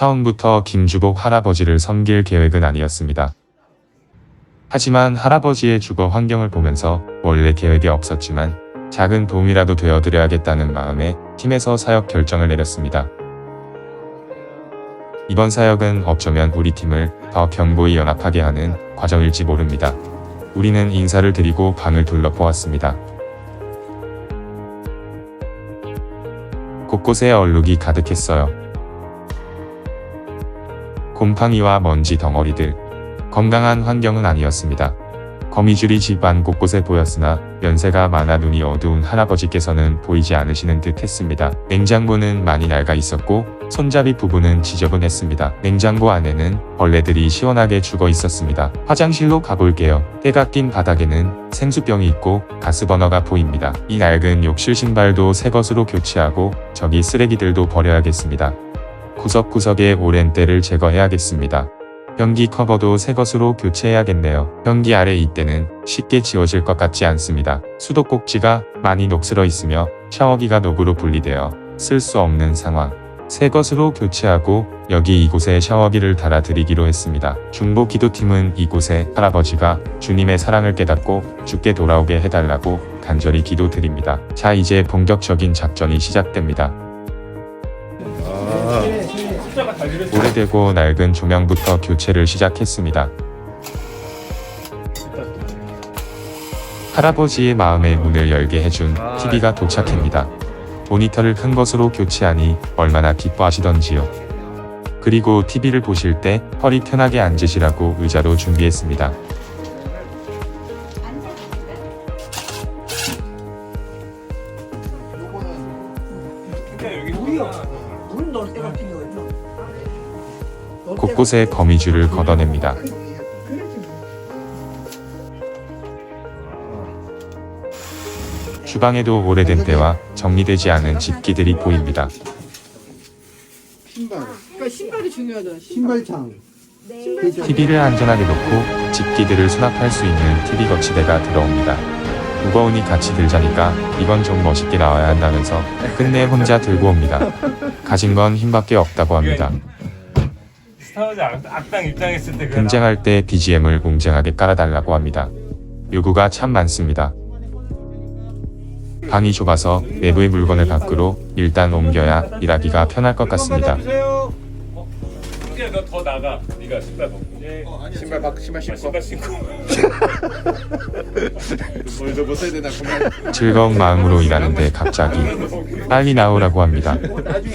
처음부터 김주복 할아버지를 섬길 계획은 아니었습니다. 하지만 할아버지의 주거 환경을 보면서 원래 계획이 없었지만 작은 도움이라도 되어드려야겠다는 마음에 팀에서 사역 결정을 내렸습니다. 이번 사역은 어쩌면 우리 팀을 더 견고히 연합하게 하는 과정일지 모릅니다. 우리는 인사를 드리고 방을 둘러보았습니다. 곳곳에 얼룩이 가득했어요. 곰팡이와 먼지 덩어리들. 건강한 환경은 아니었습니다. 거미줄이 집안 곳곳에 보였으나 연세가 많아 눈이 어두운 할아버지께서는 보이지 않으시는 듯 했습니다. 냉장고는 많이 낡아 있었고 손잡이 부분은 지저분했습니다. 냉장고 안에는 벌레들이 시원하게 죽어 있었습니다. 화장실로 가볼게요. 때가 낀 바닥에는 생수병이 있고 가스버너가 보입니다. 이 낡은 욕실 신발도 새 것으로 교체하고 저기 쓰레기들도 버려야겠습니다. 구석구석에 오랜 때를 제거해야겠습니다. 변기 커버도 새 것으로 교체해야겠네요. 변기 아래 이때는 쉽게 지워질 것 같지 않습니다. 수도꼭지가 많이 녹슬어 있으며 샤워기가 녹으로 분리되어 쓸 수 없는 상황. 새 것으로 교체하고 여기 이곳에 샤워기를 달아드리기로 했습니다. 중보 기도팀은 이곳에 할아버지가 주님의 사랑을 깨닫고 죽게 돌아오게 해달라고 간절히 기도드립니다. 자 이제 본격적인 작전이 시작됩니다. 오래되고 낡은 조명부터 교체를 시작했습니다. 할아버지의 마음의 문을 열게 해준 TV가 도착합니다. 모니터를 큰 것으로 교체하니 얼마나 기뻐하시던지요. 그리고 TV를 보실 때 허리 편하게 앉으시라고 의자로 준비했습니다. 문 넣을 때가 필요해요. 곳곳에 거미줄을 걷어냅니다. 주방에도 오래된 때와 정리되지 않은 집기들이 보입니다. 신발, 그러니까 신발이 중요하잖아. 신발장. TV를 안전하게 놓고 집기들을 수납할 수 있는 TV 거치대가 들어옵니다. 무거우니 같이 들자니까 이건 좀 멋있게 나와야 한다면서 끝내 혼자 들고 옵니다. 가진 건 힘밖에 없다고 합니다. 스타워즈 악- 악당 입장했을 때 그. 등장할 때 BGM을 공정하게 깔아달라고 합니다. 요구가 참 많습니다. 방이 좁아서 내부의 물건을 밖으로 일단 옮겨야 일하기가 편할 것 같습니다. 어, 너더 나가. 네가 신발 벗고. 예. 신발 밖 신발 아, 신고. 신발 신고. 뭘더 못해야 되나 그만. 즐거운 마음으로 일하는데 갑자기 빨리 나오라고 합니다.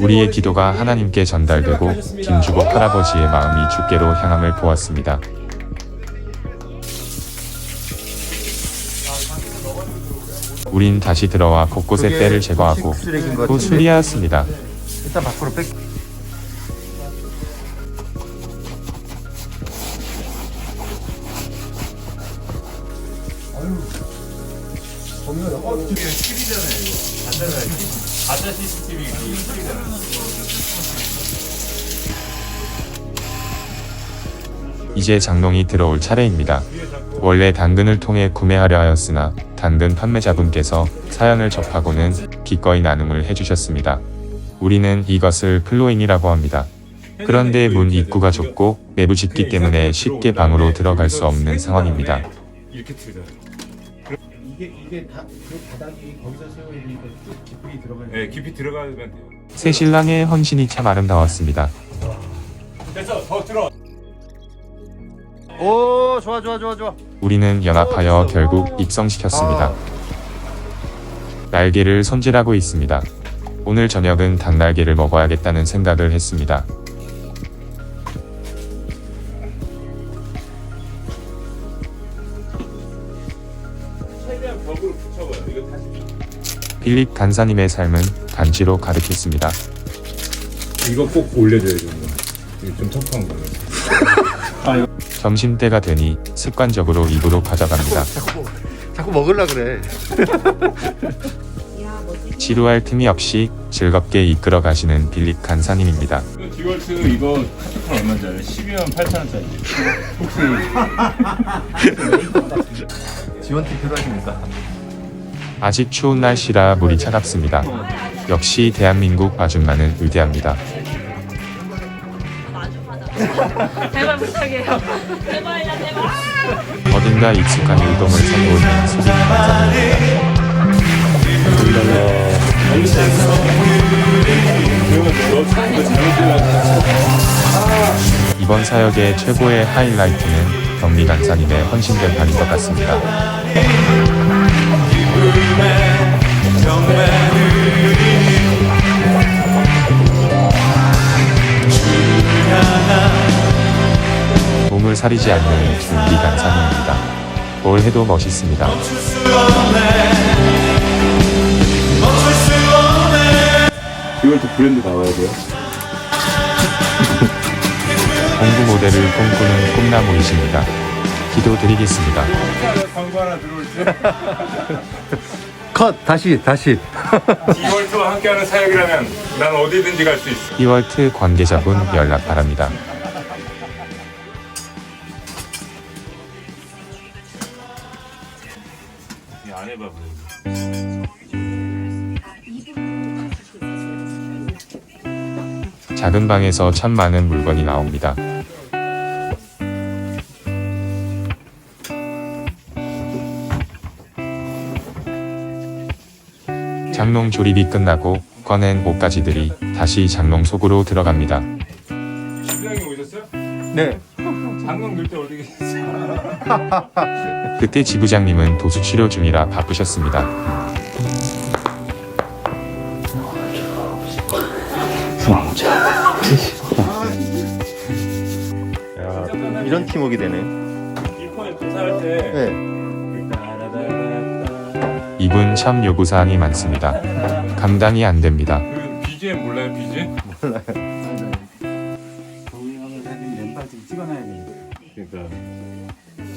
우리의 기도가 하나님께 전달되고 김주복 할아버지의 마음이 주께로 향함을 보았습니다. 우린 다시 들어와 곳곳에 때를 제거하고 또 수리하였습니다. 일단 밖으로 뺄 가짜 CCTV. 이제 장롱이 들어올 차례입니다. 원래 당근을 통해 구매하려 하였으나 당근 판매자분께서 사연을 접하고는 기꺼이 나눔을 해주셨습니다. 우리는 이것을 플로잉이라고 합니다. 그런데 문 입구가 좁고 내부 짙기 때문에 쉽게 방으로 들어갈 수 없는 상황입니다. 이게 이게 다 그 바닥이 거기서 세워야 되니까 쭉 깊이 들어가야 예, 깊이 들어가면 돼요. 새 신랑의 헌신이 참 아름다웠습니다. 됐어, 더 들어. 오 좋아 좋아 좋아 좋아 우리는 연합하여 결국 입성시켰습니다. 날개를 손질하고 있습니다. 오늘 저녁은 닭날개를 먹어야겠다는 생각을 했습니다. 필립 간사님의 삶은 간지로 가득했습니다. 이거 꼭 올려줘야 되는 거. 이게 좀 텁텁한 거예요. 점심때가 되니 습관적으로 입으로 가져갑니다. 자꾸 자꾸 먹으려 그래 지루할 틈이 없이 즐겁게 이끌어 가시는 필립 간사님입니다. 이거 디월트 이거 얼마인지 알아요? 12만 8천 원짜리. 혹시 지원팀 필요하십니까? 아직 추운 날씨라 물이 차갑습니다. 역시 대한민국 아줌마는 위대합니다. 제발 부탁해요. 제발요, 제발. 어딘가 익숙한 유동을 선보이는 간사님. 이번 사역의 최고의 하이라이트는 경리 간사님의 헌신된 발인 것 같습니다. 몸을 사리지 않는 준비 간사님입니다. 뭘 해도 멋있습니다. 이걸 또 브랜드 나와야 돼요? 공부 모델을 꿈꾸는 꿈나무이십니다. 기도드리겠습니다. 광고 하나 들어올 때 컷 다시 다시 디월트와 함께하는 사역이라면 난 어디든지 갈 수 있어. 히월트 관계자분 연락 바랍니다. 안 해봐 작은 방에서 참 많은 물건이 나옵니다. 장롱 조립이 끝나고 꺼낸 옷가지들이 다시 장롱 속으로 들어갑니다. 신랑이 오셨어요? 네 장롱 넣을 때 어디 계셨어요? 그때 지부장님은 도수 치료 중이라 바쁘셨습니다. 야, 이런 팀워크 되네 이폰에 검사할 때 네 이분 참 요구사항이 많습니다. 감당이 안 됩니다. 그 BGM 몰라요 BGM? 동영상을 사진 왼발 좀 찍어놔야 되는데. 그러니까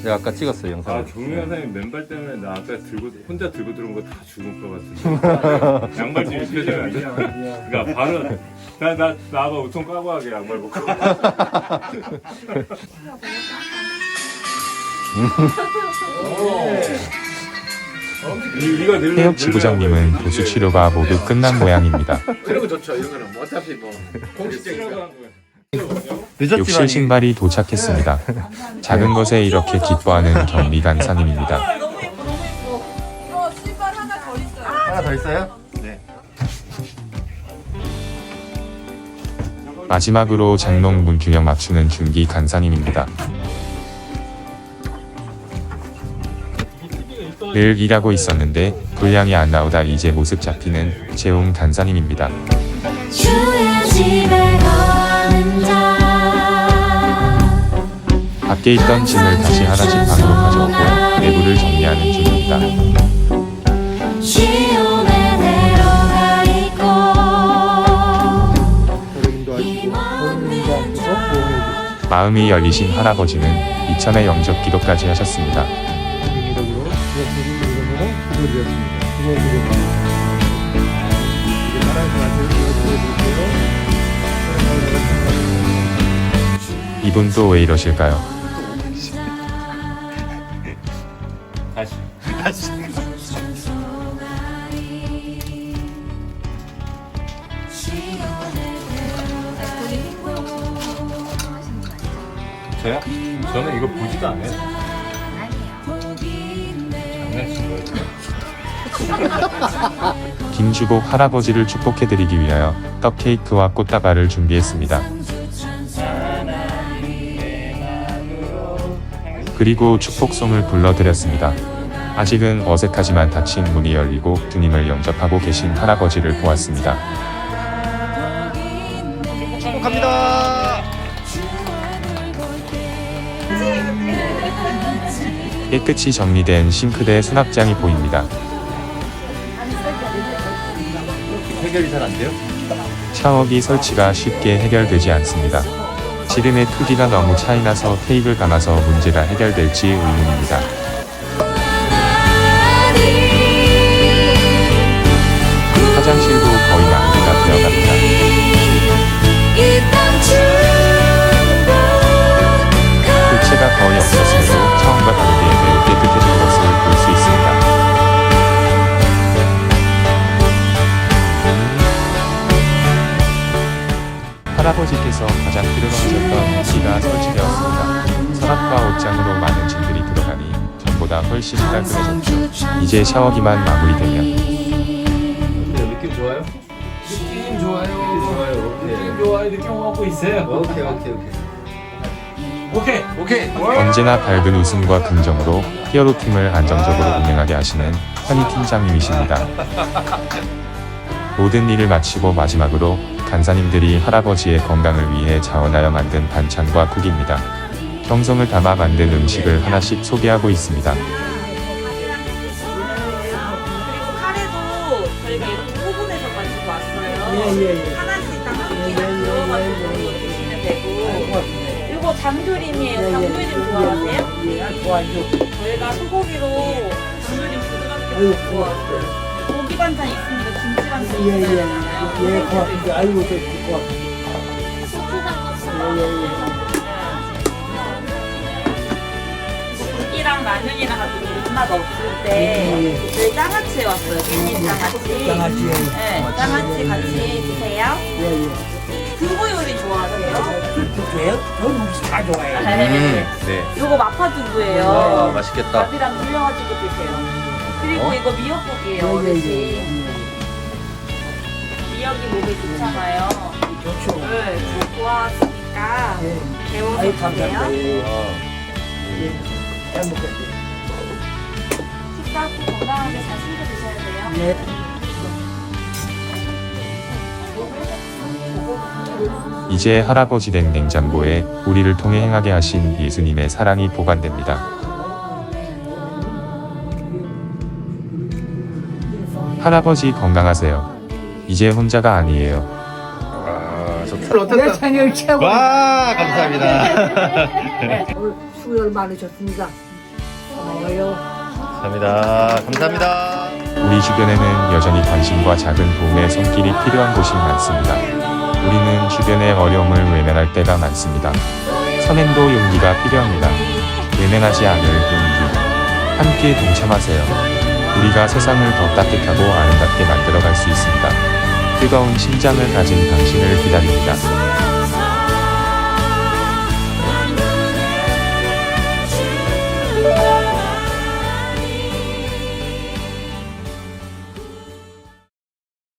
제가 아까 찍었어요 아 영상 정민 선생님 맨발 때문에 나 아까 들고 혼자 들고 들어온 거 다 죽은 것 같은데 양말 좀안 돼? 그러니까 바로 나, 나 나가 우통 까고 하게 양말 벗고 늘려 해역 지부장님은 도수 치료가 모두 끝난 모양입니다. 그리고 좋죠 이거는 뭐 어차피 뭐 욕실 신발이 도착했습니다. 작은 것에 이렇게 기뻐하는 경리 간사님입니다. 너무 예쁘고. 이거 신발 하나 더 있어요. 하나 더 있어요? 마지막으로 장롱 문균형 맞추는 준기 간사님입니다. 늘 일하고 있었는데 분량이 안 나오다 이제 모습 잡히는 재웅 간사님입니다. 자 밖에 있던 짐을 다시 하나씩 방으로 가져오고 내부를 정리하는 중입니다. 마음이 열리신 할아버지는 이천의 영접 기도까지 하셨습니다. 이분도 왜 이러실까요? 다시 저요? 저는 이거 보지도 않아요 김주복 할아버지를 축복해드리기 위하여 떡 케이크와 꽃다발을 준비했습니다. 그리고 축복송을 불러드렸습니다. 아직은 어색하지만 닫힌 문이 열리고 주님을 영접하고 계신 할아버지를 보았습니다. 축복합니다 깨끗이 정리된 싱크대 수납장이 보입니다. 해결이 잘 안 돼요? 샤워기 설치가 쉽게 해결되지 않습니다. 지름의 크기가 너무 차이나서 테이블 감아서 문제가 해결될지 의문입니다. 할아버지께서 가장 필요로 하셨던 기가 설치되었습니다. 서랍과 옷장으로 많은 짐들이 들어가니 전보다 훨씬 깔끔해졌죠. 이제 샤워기만 마무리되면 느낌 좋아요? 느낌 좋아요. 좋아요. 느낌 좋아요. 느낌 오고 있어요. 오케이, 오케이, 오케이. 오케이. 오케이. 언제나 밝은 웃음과 긍정으로 히어로 팀을 안정적으로 운영하게 하시는 현희 팀장님이십니다. 모든 일을 마치고 마지막으로 간사님들이 할아버지의 건강을 위해 자원하여 만든 반찬과 국입니다. 정성을 담아 만든 음식을 하나씩 소개하고 있습니다. 그리고 카레도 저희가 이렇게 호분해서 가지고 왔어요. 예 예 예. 하나씩 다 함께 넣어가지고 드시면 되고. 이거 장조림이에요. 장조림 좋아하세요? 예, 좋아요. 저희가 소고기로 장조림 먹고 왔어요. 고기 반찬 있습니다. 예 예. 예, 고맙습니다. 아이고, 저 고맙습니다. 예예 예. 고기랑 라면이랑 가지고 입맛 없을 때 저희 장아찌 왔어요. 깻잎 장아찌. 장아찌. 네, 장아찌 같이 드세요. 예예. 두부 요리 좋아하세요? 좋아요? 저는 혹시 다 좋아해요. 네. 네. 요거 마파 두부예요. 아, 맛있겠다. 밥이랑 불려가지고 드세요. 그리고 어? 이거 미역국이에요. 예 예 예. 어르신. 미역이 몸에 좋잖아요. 좋죠. 네, 국 좋아하시니까 예. 데워서 아이. 감사합니다. 예. 와. 예. 잘 먹겠습니다. 식사 후 건강하게 잘 챙겨 드셔야 돼요. 네. 이제 할아버지 된 냉장고에 우리를 통해 행하게 하신 예수님의 사랑이 보관됩니다. 할아버지 건강하세요. 이제 혼자가 아니에요. 아, 좋다. 내 생일 최고. 와, 감사합니다. 오늘 수고를 많으셨습니다. 고마워요. 감사합니다. 감사합니다. 우리 주변에는 여전히 관심과 작은 도움의 손길이 필요한 곳이 많습니다. 우리는 주변의 어려움을 외면할 때가 많습니다. 선행도 용기가 필요합니다. 외면하지 않을 용기. 함께 동참하세요. 우리가 세상을 더 따뜻하고 아름답게 만들어갈 수 있습니다. 뜨거운 심장을 가진 당신을 기다립니다.